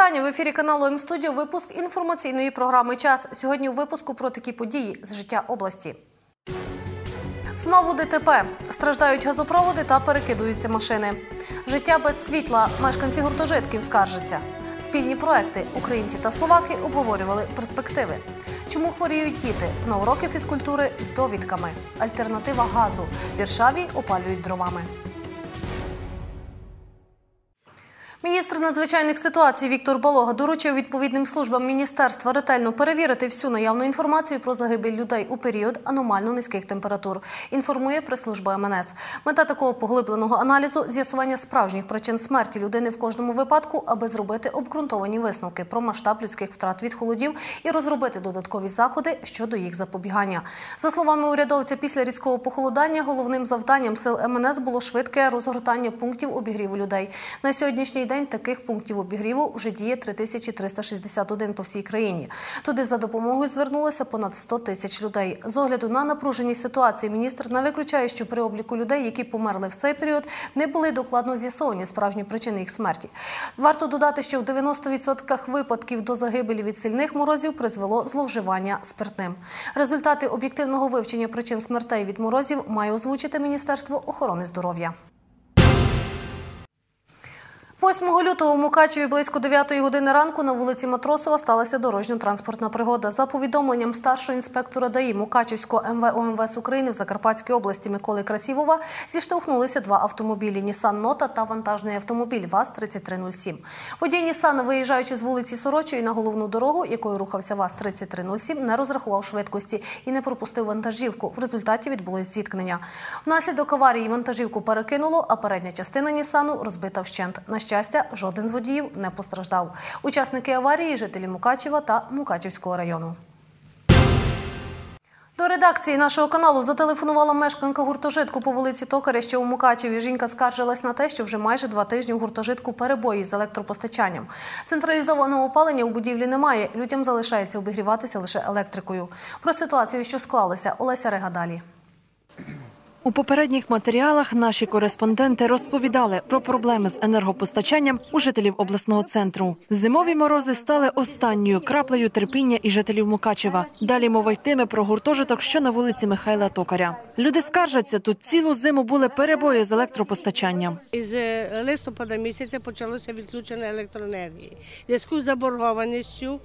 вітання в ефірі каналу М-студіо. Випуск інформаційної програми Час. Сьогодні у випуску про такі події з життя області. Знову ДТП. Страждають газопроводи та перекидуються машини. Життя без світла. Мешканці гуртожитків скаржаться. Спільні проекти українці та словаки обговорювали перспективи. Чому хворіють діти? На уроки фізкультури з довідками. Альтернатива газу. Віршаві опалюють дровами. Міністр надзвичайних ситуацій Віктор Балога доручив відповідним службам міністерства ретельно перевірити всю наявну інформацію про загибель людей у період аномально низьких температур. Інформує прес-служба МНС. Мета такого поглибленого аналізу з'ясування справжніх причин смерті людини в кожному випадку, аби зробити обґрунтовані висновки про масштаб людських втрат від холодів і розробити додаткові заходи щодо їх запобігання. За словами урядовця, після різкого похолодання головним завданням сил МНС було швидке розгортання пунктів обігріву людей. На сьогоднішній день таких пунктів обігріву вже діє 3361 по всій країні. Туди за допомогою звернулося понад 100 тисяч людей. З огляду на напруженість ситуації міністр не виключає, що при обліку людей, які померли в цей період, не були докладно з'ясовані справжні причини їх смерті. Варто додати, що в 90% випадків до загибелі від сильних морозів призвело зловживання спиртним. Результати об'єктивного вивчення причин смертей від морозів має озвучити Міністерство охорони здоров'я. 8 лютого у Мукачеві близько 9 години ранку на вулиці Матросова сталася дорожньо-транспортна пригода. За повідомленням старшого інспектора ДАІ Мукачевського МВ ОМВС України в Закарпатській області Миколи Красівова зіштовхнулися два автомобілі Нісан Нота та вантажний автомобіль ВАЗ-3307. Водій Нісана, виїжджаючи з вулиці Сорочої на головну дорогу, якою рухався ВАЗ-3307, не розрахував швидкості і не пропустив вантажівку. В результаті відбулось зіткнення. Внаслідок аварії вантажівку перекинуло, а передня частина Нісану розбита вщент. Щастя, жоден з водіїв не постраждав. Учасники аварії – жителі Мукачева та Мукачівського району. До редакції нашого каналу зателефонувала мешканка гуртожитку по вулиці Токаря, що у Мукачеві. Жінка скаржилась на те, що вже майже два тижні в гуртожитку перебої з електропостачанням. Централізованого опалення у будівлі немає. Людям залишається обігріватися лише електрикою. Про ситуацію, що склалася, Олеся Рега далі. У попередніх матеріалах наші кореспонденти розповідали про проблеми з енергопостачанням у жителів обласного центру. Зимові морози стали останньою краплею терпіння і жителів Мукачева. Далі мова йтиме про гуртожиток, що на вулиці Михайла Токаря. Люди скаржаться, тут цілу зиму були перебої з електропостачанням. Із е, листопада місяця почалося відключення електроенергії. Зв'язку з заборгованістю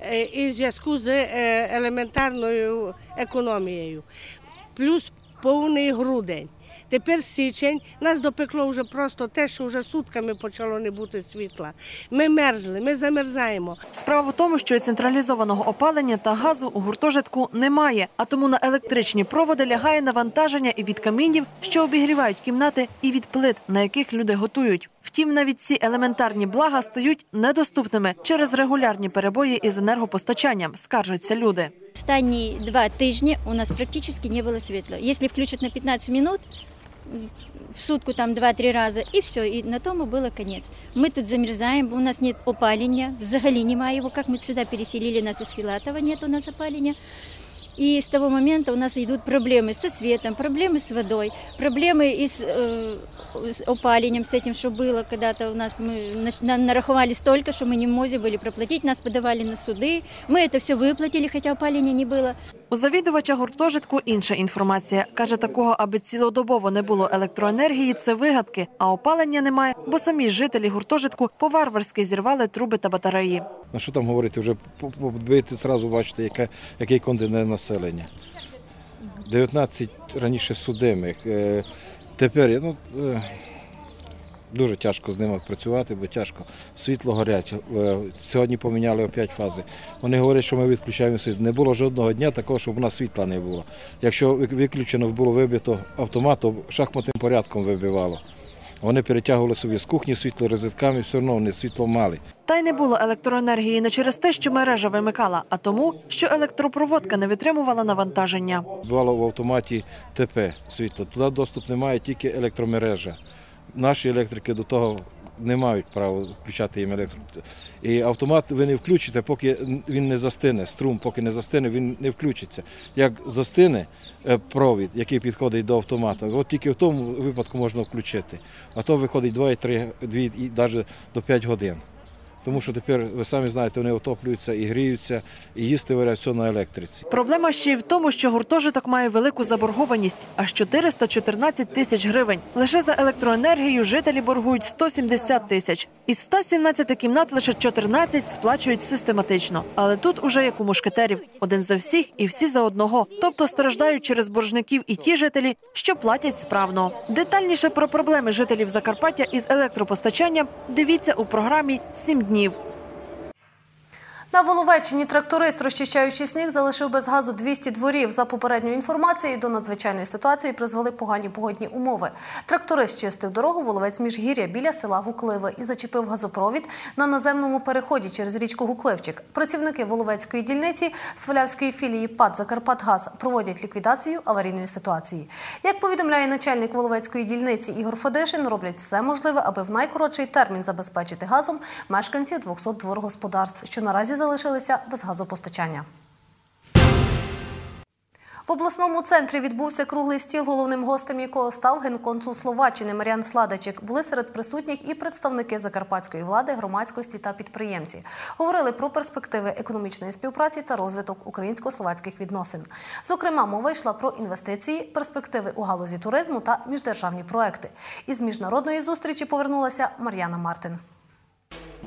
е, і в зв'язку з е, елементарною економією. Плюс повний грудень. Тепер січень нас допекло вже просто те, що вже сутками почало не бути світла. Ми мерзли, ми замерзаємо. Справа в тому, що централізованого опалення та газу у гуртожитку немає, а тому на електричні проводи лягає навантаження і від камінів, що обігрівають кімнати, і від плит, на яких люди готують. Втім, навіть ці елементарні блага стають недоступними через регулярні перебої із енергопостачанням, скаржаться люди. Останні два тижні у нас практично не було світла. Якщо включать на 15 минут, в сутку там 2-3 рази, і все, і на тому було кінець. Ми тут замерзаємо, у нас нет опалення, взагалі немає його, як ми сюди переселили, нас із Філатова нет у нас опалення. И с того момента у нас идут проблемы со светом, проблемы с водой, проблемы и с, э, с опалением, с этим, что было когда-то у нас. Мы на- нараховали столько, что мы не можем были проплатить, нас подавали на суды. Мы это все выплатили, хотя опаления не было. У завідувача гуртожитку інша інформація. Каже, такого, аби цілодобово не було електроенергії, це вигадки, а опалення немає, бо самі жителі гуртожитку по-варварськи зірвали труби та батареї. Ну що там говорити, вже подивити зразу бачите, яке, який континент населення. 19 раніше судимих. Е, Тепер ну, е, дуже тяжко з ними працювати, бо тяжко. Світло горять. Е, Сьогодні поміняли опять фази. Вони говорять, що ми відключаємо світло. Не було жодного дня такого, щоб у нас світла не було. Якщо виключено було вибито автомат, то шахматним порядком вибивало. Вони перетягували собі з кухні світло розетками, все одно вони світло мали. Та й не було електроенергії не через те, що мережа вимикала, а тому, що електропроводка не витримувала навантаження. Бувало в автоматі ТП світло. Туди доступ немає тільки електромережа. Наші електрики до того не мають права включати їм електро. І автомат ви не включите, поки він не застине. Струм, поки не застине, він не включиться. Як застине е, провід, який підходить до автомата, от тільки в тому випадку можна включити. А то виходить 2, 3, 2 і навіть до 5 годин. Тому що тепер ви самі знаєте, вони отоплюються і гріються, і їсти варять все на електриці. Проблема ще й в тому, що гуртожиток має велику заборгованість аж 414 тисяч гривень. Лише за електроенергію жителі боргують 170 тисяч. Із 117 кімнат лише 14 сплачують систематично. Але тут уже як у мушкетерів: один за всіх і всі за одного. Тобто страждають через боржників і ті жителі, що платять справно. Детальніше про проблеми жителів Закарпаття із електропостачанням дивіться у програмі «7 днів. На Воловеччині тракторист, розчищаючи сніг, залишив без газу 200 дворів. За попередньою інформацією, до надзвичайної ситуації призвели погані погодні умови. Тракторист чистив дорогу Воловець міжгір'я біля села Гукливе і зачепив газопровід на наземному переході через річку Гукливчик. Працівники Воловецької дільниці Свалявської філії ПАД «Закарпатгаз» проводять ліквідацію аварійної ситуації. Як повідомляє начальник Воловецької дільниці Ігор Федишин, роблять все можливе, аби в найкоротший термін забезпечити газом мешканців 200 дворгосподарств, що наразі залишилися без газопостачання. В обласному центрі відбувся круглий стіл, головним гостем якого став генконсул Словаччини Маріан Сладичик. Були серед присутніх і представники закарпатської влади, громадськості та підприємці. Говорили про перспективи економічної співпраці та розвиток українсько-словацьких відносин. Зокрема, мова йшла про інвестиції, перспективи у галузі туризму та міждержавні проекти. Із міжнародної зустрічі повернулася Мар'яна Мартин.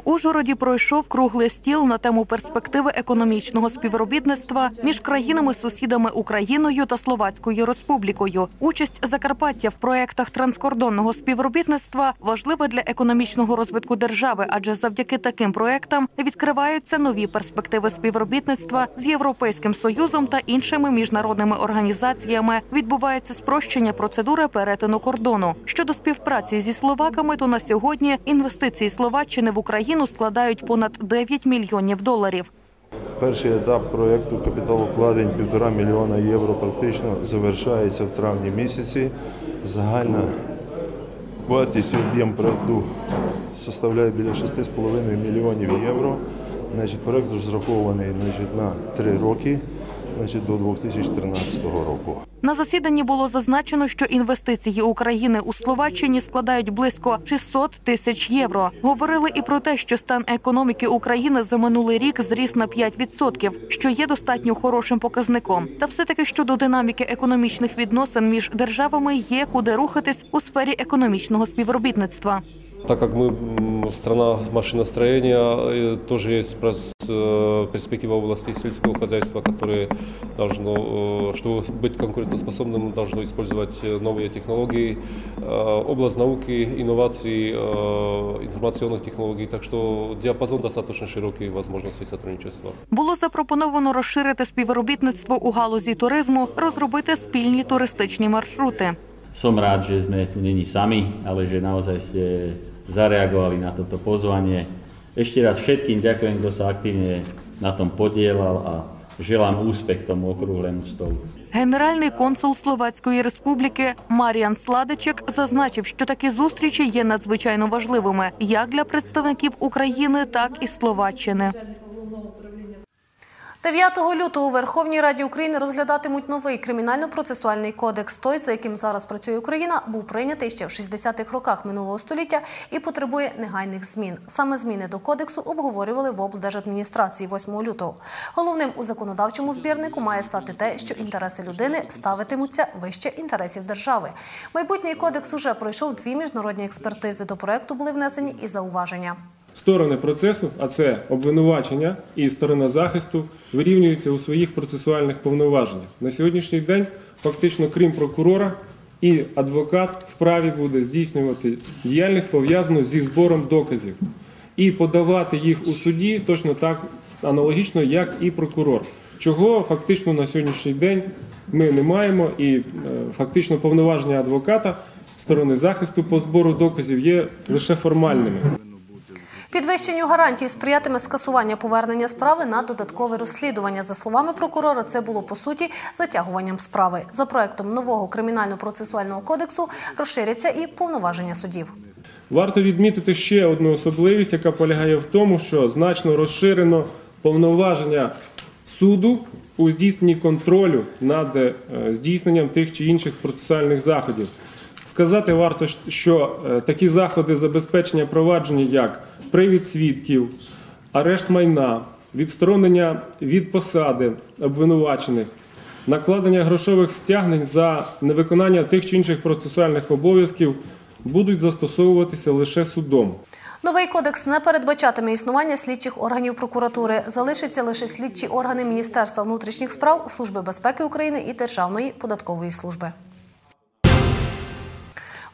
В Ужгороді пройшов круглий стіл на тему перспективи економічного співробітництва між країнами-сусідами Україною та Словацькою Республікою. Участь Закарпаття в проєктах транскордонного співробітництва важлива для економічного розвитку держави, адже завдяки таким проєктам відкриваються нові перспективи співробітництва з Європейським союзом та іншими міжнародними організаціями. Відбувається спрощення процедури перетину кордону. Щодо співпраці зі словаками, то на сьогодні інвестиції Словаччини в Україну складають понад 9 мільйонів доларів. Перший етап проєкту капіталовкладень півтора мільйона євро практично завершається в травні місяці. Загальна вартість об'єм проєкту составляє біля 6,5 мільйонів євро. Значить, проєкт розрахований значить, на три роки, значить, до 2013 року. На засіданні було зазначено, що інвестиції України у Словаччині складають близько 600 тисяч євро. Говорили і про те, що стан економіки України за минулий рік зріс на 5%, що є достатньо хорошим показником. Та все таки щодо динаміки економічних відносин між державами є куди рухатись у сфері економічного співробітництва. Так как мы м, страна машиностроения, э, тоже есть прос- э, перспектива в области сельского хозяйства, которое должно, э, чтобы быть конкурентоспособным, должно использовать э, новые технологии, Э, область науки, инноваций, э, информационных технологий. Так что диапазон достаточно широкий возможностей сотрудничества. Було запропоновано розширити співробітництво у галузі туризму, розробити спільні туристичні маршрути. Som rád, že sme tu není sami, ale že naozaj ste zareagovali na toto pozvanie. Ešte raz všetkým ďakujem, kto sa aktívne na tom podielal a želám úspech tomu okrúhlemu stolu. Генеральний консул Словацької республіки Маріан Сладичек зазначив, що такі зустрічі є надзвичайно важливими як для представників України, так і Словаччини. 9 лютого у Верховній Раді України розглядатимуть новий кримінально-процесуальний кодекс. Той, за яким зараз працює Україна, був прийнятий ще в 60-х роках минулого століття і потребує негайних змін. Саме зміни до кодексу обговорювали в облдержадміністрації 8 лютого. Головним у законодавчому збірнику має стати те, що інтереси людини ставитимуться вище інтересів держави. Майбутній кодекс уже пройшов дві міжнародні експертизи. До проекту були внесені і зауваження. Сторони процесу, а це обвинувачення і сторона захисту, вирівнюються у своїх процесуальних повноваженнях. На сьогоднішній день, фактично, крім прокурора, і адвокат вправі буде здійснювати діяльність пов'язану зі збором доказів і подавати їх у суді точно так аналогічно, як і прокурор. Чого фактично на сьогоднішній день ми не маємо, і е, фактично повноваження адвоката сторони захисту по збору доказів є лише формальними. Підвищенню гарантій сприятиме скасування повернення справи на додаткове розслідування. За словами прокурора, це було по суті затягуванням справи. За проектом нового кримінально-процесуального кодексу розширяться і повноваження судів. Варто відмітити ще одну особливість, яка полягає в тому, що значно розширено повноваження суду у здійсненні контролю над е, здійсненням тих чи інших процесуальних заходів. Сказати варто, що е, такі заходи забезпечення провадження, як привід свідків, арешт майна, відсторонення від посади обвинувачених, накладення грошових стягнень за невиконання тих чи інших процесуальних обов'язків будуть застосовуватися лише судом. Новий кодекс не передбачатиме існування слідчих органів прокуратури. Залишаться лише слідчі органи Міністерства внутрішніх справ, Служби безпеки України і Державної податкової служби.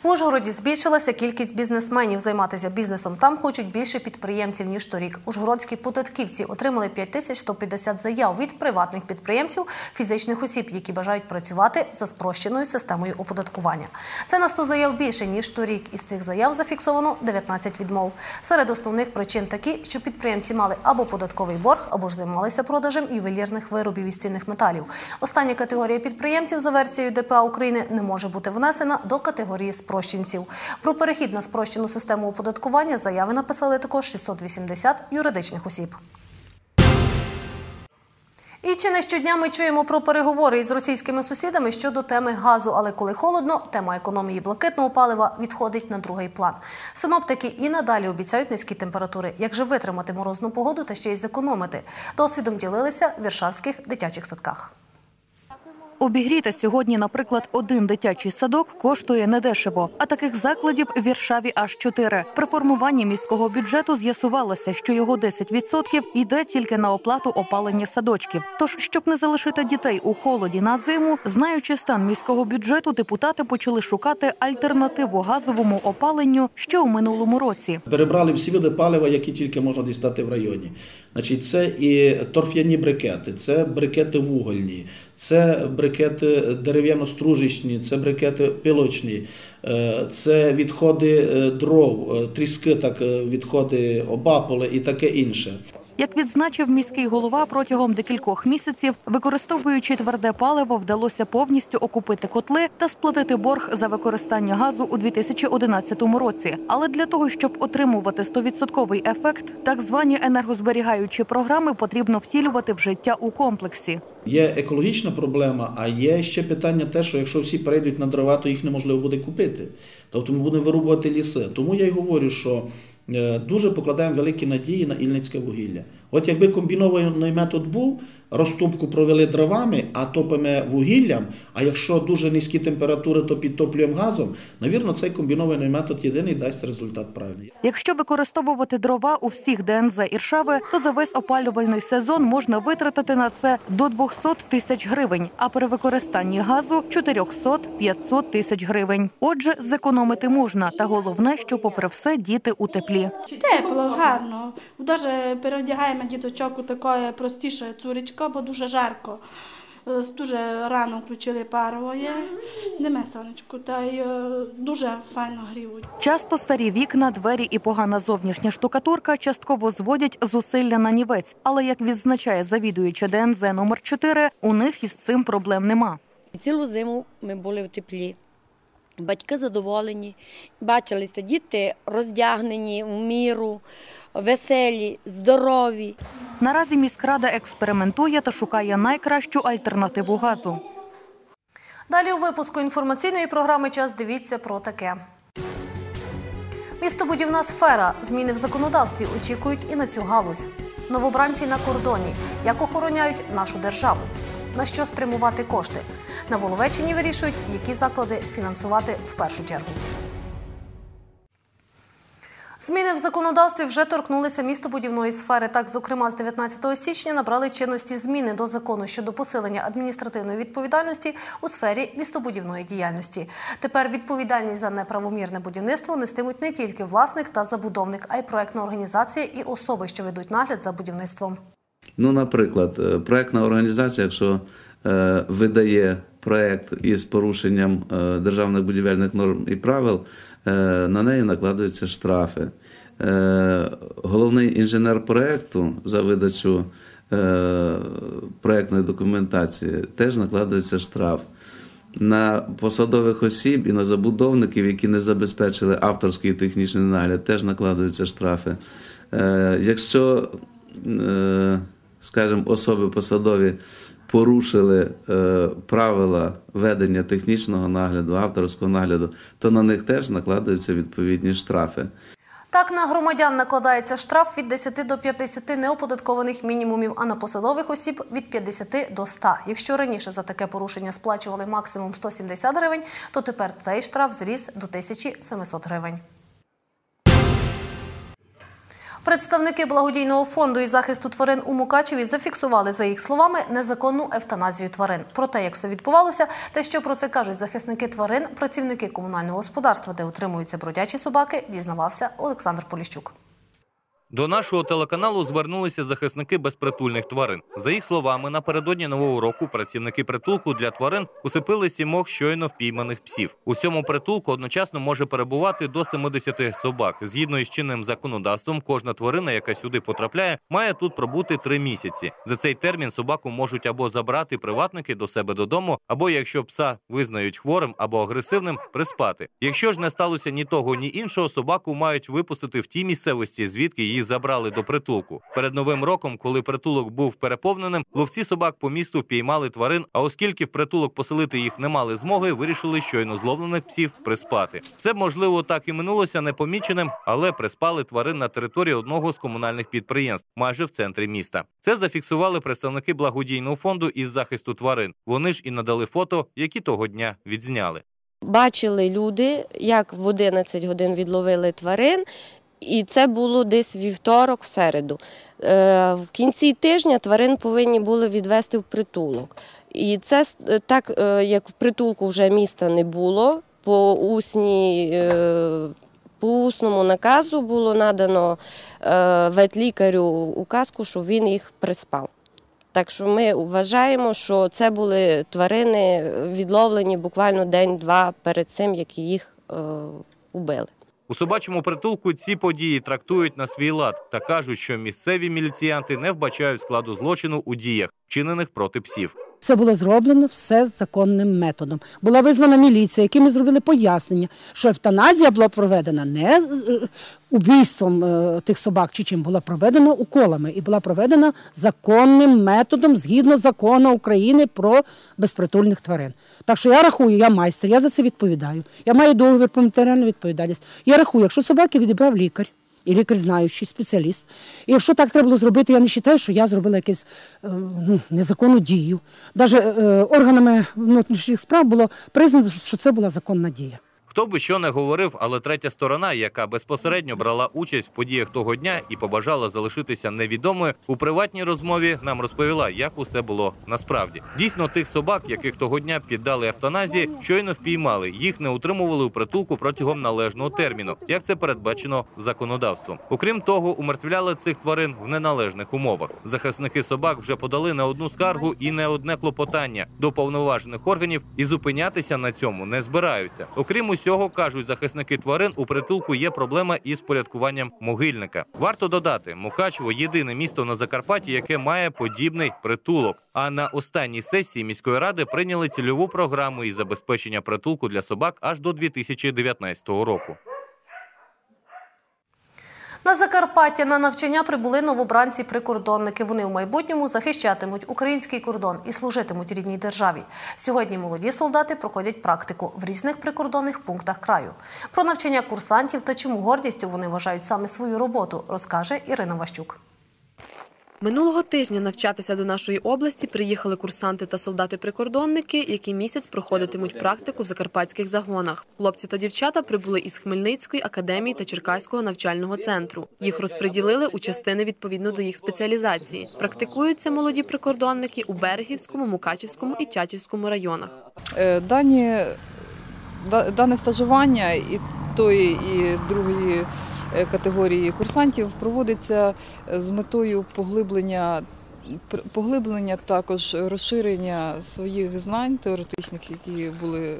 В Ужгороді збільшилася кількість бізнесменів. Займатися бізнесом там хочуть більше підприємців, ніж торік. Ужгородські податківці отримали 5150 заяв від приватних підприємців, фізичних осіб, які бажають працювати за спрощеною системою оподаткування. Це на 100 заяв більше, ніж торік. Із цих заяв зафіксовано 19 відмов. Серед основних причин такі, що підприємці мали або податковий борг, або ж займалися продажем ювелірних виробів із цінних металів. Остання категорія підприємців за версією ДПА України не може бути внесена до категорії спрощенців. Про перехід на спрощену систему оподаткування заяви написали також 680 юридичних осіб. І чи не щодня ми чуємо про переговори із російськими сусідами щодо теми газу, але коли холодно, тема економії блакитного палива відходить на другий план. Синоптики і надалі обіцяють низькі температури. Як же витримати морозну погоду та ще й зекономити? Досвідом ділилися в віршавських дитячих садках. Обігріти сьогодні, наприклад, один дитячий садок коштує недешево, а таких закладів в Віршаві аж чотири. При формуванні міського бюджету з'ясувалося, що його 10% йде тільки на оплату опалення садочків. Тож, щоб не залишити дітей у холоді на зиму, знаючи стан міського бюджету, депутати почали шукати альтернативу газовому опаленню ще у минулому році. Перебрали всі види палива, які тільки можна дістати в районі. Значить, це і торф'яні брикети, це брикети вугольні, це брикети дерев'яно-стружечні, це брикети пилочні, е, це відходи е, дров, е, тріски, так відходи обаполи і таке інше. Як відзначив міський голова, протягом декількох місяців, використовуючи тверде паливо, вдалося повністю окупити котли та сплатити борг за використання газу у 2011 році. Але для того, щоб отримувати 100% ефект, так звані енергозберігаючі програми потрібно втілювати в життя у комплексі. Є екологічна проблема, а є ще питання те, що якщо всі перейдуть на дрова, то їх неможливо буде купити. Тобто ми будемо вирубувати ліси. Тому я й говорю, що дуже покладаємо великі надії на ільницьке вугілля. От якби комбінований метод був, розтопку провели дровами, а топимо вугіллям, а якщо дуже низькі температури, то підтоплюємо газом, навірно, цей комбінований метод єдиний дасть результат правильний. Якщо використовувати дрова у всіх ДНЗ Іршави, то за весь опалювальний сезон можна витратити на це до 200 тисяч гривень, а при використанні газу 400-500 тисяч гривень. Отже, зекономити можна, та головне, що попри все діти у теплі. Тепло, гарно. Даже переодягаємо діточок у таке простіше цуречко, бо дуже жарко. Е, Дуже рано включили паровоє, нема сонечку, та й е, дуже файно гріють. Часто старі вікна, двері і погана зовнішня штукатурка частково зводять зусилля на нівець. Але як відзначає завідуюча ДНЗ номер 4 у них із цим проблем нема. Цілу зиму ми були в теплі. Батьки задоволені. Бачили сте, діти роздягнені в міру, веселі, здорові. Наразі міськрада експериментує та шукає найкращу альтернативу газу. Далі у випуску інформаційної програми час дивіться про таке. Містобудівна сфера. Зміни в законодавстві очікують і на цю галузь. Новобранці на кордоні. Як охороняють нашу державу? На що спрямувати кошти? На Воловеччині вирішують, які заклади фінансувати в першу чергу. Зміни в законодавстві вже торкнулися містобудівної сфери. Так, зокрема, з 19 січня набрали чинності зміни до закону щодо посилення адміністративної відповідальності у сфері містобудівної діяльності. Тепер відповідальність за неправомірне будівництво нестимуть не тільки власник та забудовник, а й проектна організація і особи, що ведуть нагляд за будівництвом. Ну, наприклад, е, проектна організація, якщо е, видає проект із порушенням е, державних будівельних норм і правил, на неї накладаються штрафи. Е, головний інженер проекту за видачу е, проектної документації теж накладається штраф. На посадових осіб і на забудовників, які не забезпечили авторський і технічний нагляд, теж накладаються штрафи. Е, Якщо е, скажімо, особи посадові порушили е, правила ведення технічного нагляду, авторського нагляду, то на них теж накладаються відповідні штрафи. Так на громадян накладається штраф від 10 до 50 неоподаткованих мінімумів, а на посадових осіб від 50 до 100. Якщо раніше за таке порушення сплачували максимум 170 гривень, то тепер цей штраф зріс до 1700 гривень. Представники благодійного фонду і захисту тварин у Мукачеві зафіксували, за їх словами, незаконну евтаназію тварин. Про те, як все відбувалося, те, що про це кажуть захисники тварин, працівники комунального господарства, де утримуються бродячі собаки, дізнавався Олександр Поліщук. До нашого телеканалу звернулися захисники безпритульних тварин. За їх словами, напередодні нового року працівники притулку для тварин усипили сімох щойно впійманих псів. У цьому притулку одночасно може перебувати до 70 собак. Згідно із чинним законодавством, кожна тварина, яка сюди потрапляє, має тут пробути три місяці. За цей термін собаку можуть або забрати приватники до себе додому, або якщо пса визнають хворим або агресивним, приспати. Якщо ж не сталося ні того, ні іншого, собаку мають випустити в тій місцевості, звідки її забрали до притулку. Перед новим роком, коли притулок був переповненим, ловці собак по місту впіймали тварин. А оскільки в притулок поселити їх не мали змоги, вирішили щойно зловлених псів приспати. Все можливо так і минулося непоміченим, але приспали тварин на території одного з комунальних підприємств, майже в центрі міста. Це зафіксували представники благодійного фонду із захисту тварин. Вони ж і надали фото, які того дня відзняли. Бачили люди, як в 11 годин відловили тварин, і це було десь вівторок, середу. Е, В кінці тижня тварин повинні були відвести в притулок. І це е, так, е, як в притулку вже міста не було, по усній. По усному наказу було надано ветлікарю указку, що він їх приспав. Так що ми вважаємо, що це були тварини відловлені буквально день-два перед цим, як їх убили. У собачому притулку ці події трактують на свій лад та кажуть, що місцеві міліціянти не вбачають складу злочину у діях, вчинених проти псів. Це було зроблено все законним методом. Була визвана міліція, яким ми зробили пояснення, що евтаназія була проведена не е, убійством е, тих собак чи чим, була проведена уколами і була проведена законним методом згідно закону України про безпритульних тварин. Так що я рахую, я майстер, я за це відповідаю. Я маю договір про матеріальну відповідальність. Я рахую, якщо собаки відібрав лікар. І лікар знаючий спеціаліст. І якщо так треба було зробити, я не вважаю, що я зробила якусь е, ну, незаконну дію. Навіть е, органами внутрішніх справ було признано, що це була законна дія. Хто би що не говорив, але третя сторона, яка безпосередньо брала участь в подіях того дня і побажала залишитися невідомою, у приватній розмові нам розповіла, як усе було насправді. Дійсно, тих собак, яких того дня піддали евтаназії, щойно впіймали. Їх не утримували у притулку протягом належного терміну, як це передбачено законодавством. Окрім того, умертвляли цих тварин в неналежних умовах. Захисники собак вже подали не одну скаргу і не одне клопотання до повноважених органів і зупинятися на цьому не збираються. Окрім усього, кажуть захисники тварин, у притулку є проблема із порядкуванням могильника. Варто додати, Мукачево єдине місто на Закарпатті, яке має подібний притулок. А на останній сесії міської ради прийняли цільову програму із забезпечення притулку для собак аж до 2019 року. На Закарпаття на навчання прибули новобранці-прикордонники. Вони у майбутньому захищатимуть український кордон і служитимуть рідній державі. Сьогодні молоді солдати проходять практику в різних прикордонних пунктах краю. Про навчання курсантів та чому гордістю вони вважають саме свою роботу, розкаже Ірина Ващук. Минулого тижня навчатися до нашої області приїхали курсанти та солдати-прикордонники, які місяць проходитимуть практику в закарпатських загонах. Хлопці та дівчата прибули із Хмельницької академії та Черкаського навчального центру. Їх розподілили у частини відповідно до їх спеціалізації. Практикуються молоді прикордонники у Берегівському, Мукачівському і Тячівському районах. Е, Дані, дане стажування і тої, і другої категорії курсантів проводиться з метою поглиблення, поглиблення також розширення своїх знань теоретичних, які були е,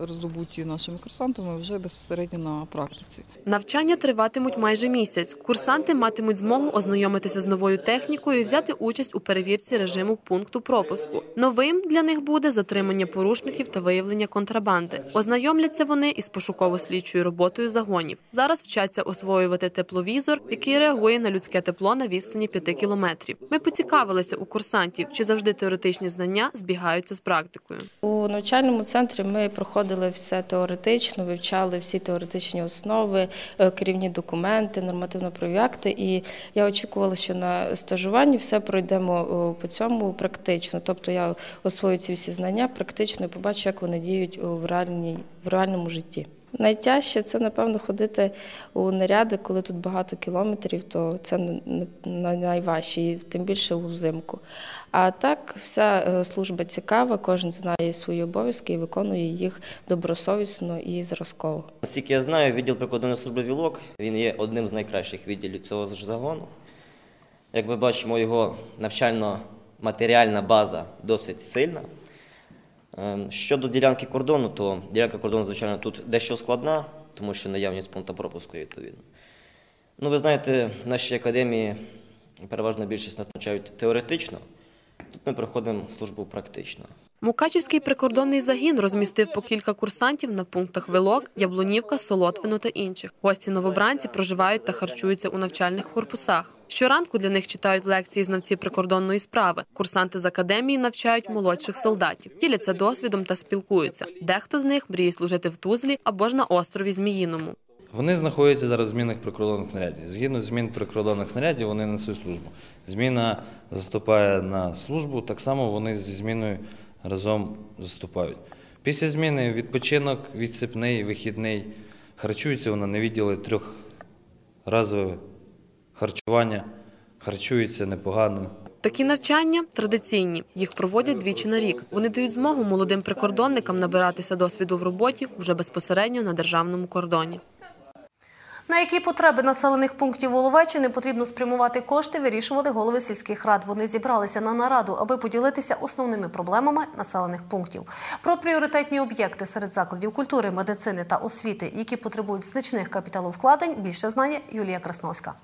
роздобуті нашими курсантами вже безпосередньо на практиці. Навчання триватимуть майже місяць. Курсанти матимуть змогу ознайомитися з новою технікою і взяти участь у перевірці режиму пункту пропуску. Новим для них буде затримання порушників та виявлення контрабанди. Ознайомляться вони із пошуково-слідчою роботою загонів. Зараз вчаться освоювати тепловізор, який реагує на людське тепло на відстані 5 кілометрів. Ми поцікавилися у курсантів, чи завжди теоретичні знання збігаються з практикою. У навчальному центрі ми проходили все теоретично, вивчали всі теоретичні основи, е, керівні документи, нормативно-правові акти. І я очікувала, що на стажуванні все пройдемо по цьому практично. Тобто я освою ці всі знання практично і побачу, як вони діють в, реальній, в реальному житті. Найтяжче це, напевно, ходити у наряди, коли тут багато кілометрів, то це найважче, і тим більше взимку. А так, вся е, служба цікава, кожен знає свої обов'язки і виконує їх добросовісно і зразково. Наскільки я знаю, відділ прикордонної служби Вілок він є одним з найкращих відділів цього ж загону. Як ми бачимо, його навчально-матеріальна база досить сильна. Ем, Щодо ділянки кордону, то ділянка кордону, звичайно, тут дещо складна, тому що наявність пункту пропуску відповідно. Ну, ви знаєте, в нашій академії переважна більшість нас навчають теоретично, тут ми проходимо службу практично. Мукачівський прикордонний загін розмістив по кілька курсантів на пунктах Вилок, Яблунівка, Солотвино та інших. Гості новобранці проживають та харчуються у навчальних корпусах. Щоранку для них читають лекції знавці прикордонної справи. Курсанти з академії навчають молодших солдатів, діляться досвідом та спілкуються. Дехто з них мріє служити в Тузлі або ж на острові Зміїному. Вони знаходяться зараз в змінних прикордонних нарядів. Згідно з змін прикордонних нарядів, вони несуть службу. Зміна заступає на службу, так само вони зі зміною разом заступають. Після зміни відпочинок, відсипний, вихідний. Харчуються вони на відділі трьохразове харчування, харчуються непогано. Такі навчання традиційні. Їх проводять двічі на рік. Вони дають змогу молодим прикордонникам набиратися досвіду в роботі вже безпосередньо на державному кордоні. На які потреби населених пунктів Воловеччини потрібно спрямувати кошти, вирішували голови сільських рад. Вони зібралися на нараду, аби поділитися основними проблемами населених пунктів. Про пріоритетні об'єкти серед закладів культури, медицини та освіти, які потребують значних капіталовкладень, більше знає Юлія Красновська.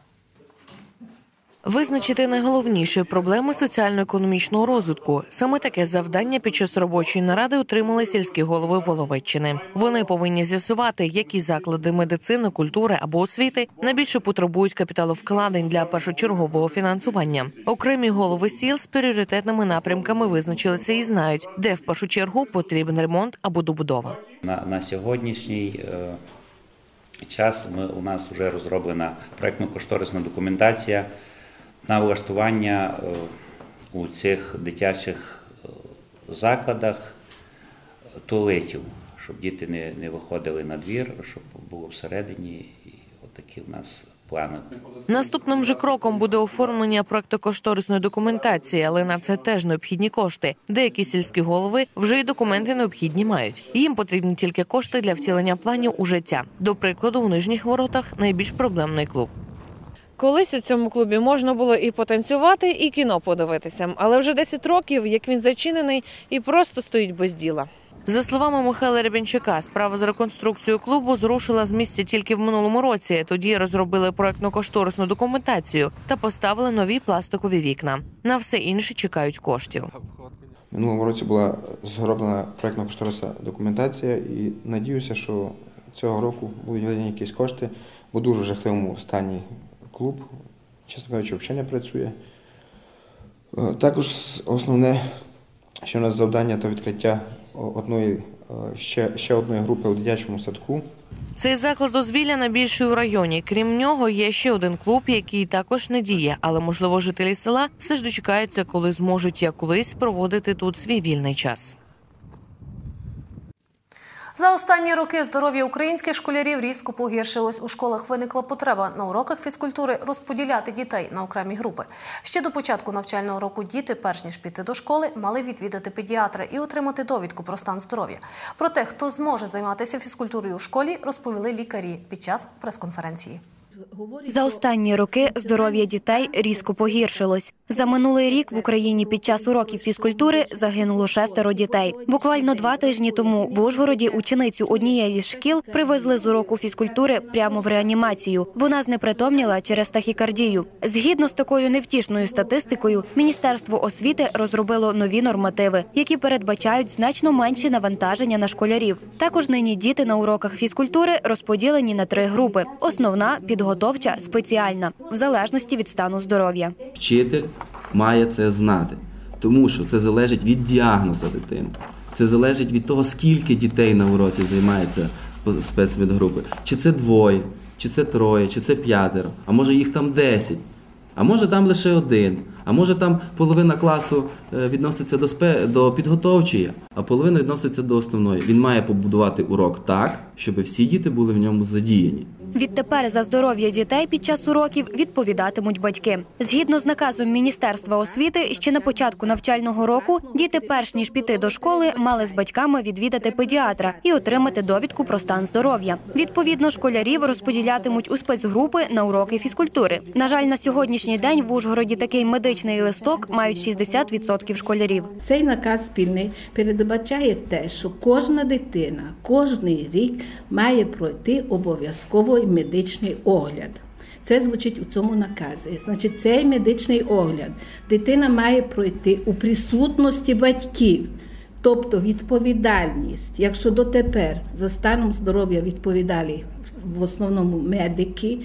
Визначити найголовніші проблеми соціально-економічного розвитку. Саме таке завдання під час робочої наради отримали сільські голови Воловеччини. Вони повинні з'ясувати, які заклади медицини, культури або освіти найбільше потребують капіталовкладень для першочергового фінансування. Окремі голови сіл з пріоритетними напрямками визначилися і знають, де в першу чергу потрібен ремонт або добудова. На, на сьогоднішній е, час ми, у нас вже розроблена проєктно-кошторисна документація на влаштування е, у цих дитячих е, закладах туалетів, щоб діти не, не виходили на двір, щоб було всередині. І отакі в нас плани. Наступним же кроком буде оформлення проектокошторисної документації, але на це теж необхідні кошти. Деякі сільські голови вже й документи необхідні мають. Їм потрібні тільки кошти для втілення планів у життя. До прикладу, у нижніх воротах найбільш проблемний клуб. Колись у цьому клубі можна було і потанцювати, і кіно подивитися. Але вже 10 років, як він зачинений, і просто стоїть без діла. За словами Михайла Рябінчука, справа з реконструкцією клубу зрушила з місця тільки в минулому році. Тоді розробили проектно-кошторисну документацію та поставили нові пластикові вікна. На все інше чекають коштів. Минулому році була зроблена проєктно-кошторисна документація і надіюся, що цього року будуть виділені якісь кошти, бо дуже в жахливому стані клуб, чесно кажучи, взагалі не працює. Е, Також основне, що у нас завдання, то відкриття одної, е, ще, ще одної групи у дитячому садку. Цей заклад дозвілля найбільший у районі. Крім нього, є ще один клуб, який також не діє, але можливо жителі села все ж дочекаються, коли зможуть як колись проводити тут свій вільний час. За останні роки здоров'я українських школярів різко погіршилось. У школах виникла потреба на уроках фізкультури розподіляти дітей на окремі групи. Ще до початку навчального року діти, перш ніж піти до школи, мали відвідати педіатра і отримати довідку про стан здоров'я. Про те, хто зможе займатися фізкультурою у школі, розповіли лікарі під час прес-конференції. За останні роки здоров'я дітей різко погіршилось. За минулий рік в Україні під час уроків фізкультури загинуло шестеро дітей. Буквально два тижні тому в Ужгороді ученицю однієї з шкіл привезли з уроку фізкультури прямо в реанімацію. Вона знепритомніла через тахікардію. Згідно з такою невтішною статистикою, Міністерство освіти розробило нові нормативи, які передбачають значно менші навантаження на школярів. Також нині діти на уроках фізкультури розподілені на три групи: основна, підготовка підготовча, спеціальна, в залежності від стану здоров'я. Вчитель має це знати, тому що це залежить від діагноза дитини. Це залежить від того, скільки дітей на уроці займається спецмедгрупи. Чи це двоє, чи це троє, чи це п'ятеро, а може їх там десять, а може там лише один, а може там половина класу е, відноситься до, спе... до підготовчої, а половина відноситься до основної. Він має побудувати урок так, щоб всі діти були в ньому задіяні. Відтепер за здоров'я дітей під час уроків відповідатимуть батьки. Згідно з наказом Міністерства освіти, ще на початку навчального року діти, перш ніж піти до школи, мали з батьками відвідати педіатра і отримати довідку про стан здоров'я. Відповідно, школярів розподілятимуть у спецгрупи на уроки фізкультури. На жаль, на сьогоднішній день в Ужгороді такий медичний листок мають 60% школярів. Цей наказ спільний передбачає те, що кожна дитина кожний рік має пройти обов'язковий медичний огляд. Це звучить у цьому наказі. Значить, цей медичний огляд дитина має пройти у присутності батьків. Тобто відповідальність, якщо дотепер за станом здоров'я відповідали в основному медики,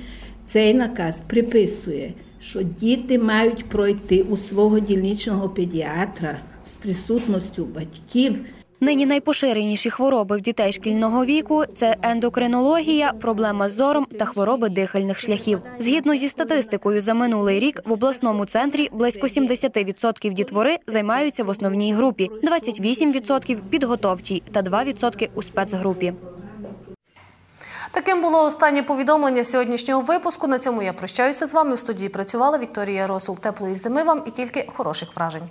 цей наказ приписує, що діти мають пройти у свого дільничного педіатра з присутністю батьків. Нині найпоширеніші хвороби в дітей шкільного віку це ендокринологія, проблема з зором та хвороби дихальних шляхів. Згідно зі статистикою за минулий рік в обласному центрі близько 70% дітвори займаються в основній групі, 28% – підготовчій та 2% – у спецгрупі. Таким було останнє повідомлення сьогоднішнього випуску. На цьому я прощаюся з вами. В студії працювала Вікторія Росул. Теплої зими вам і тільки хороших вражень.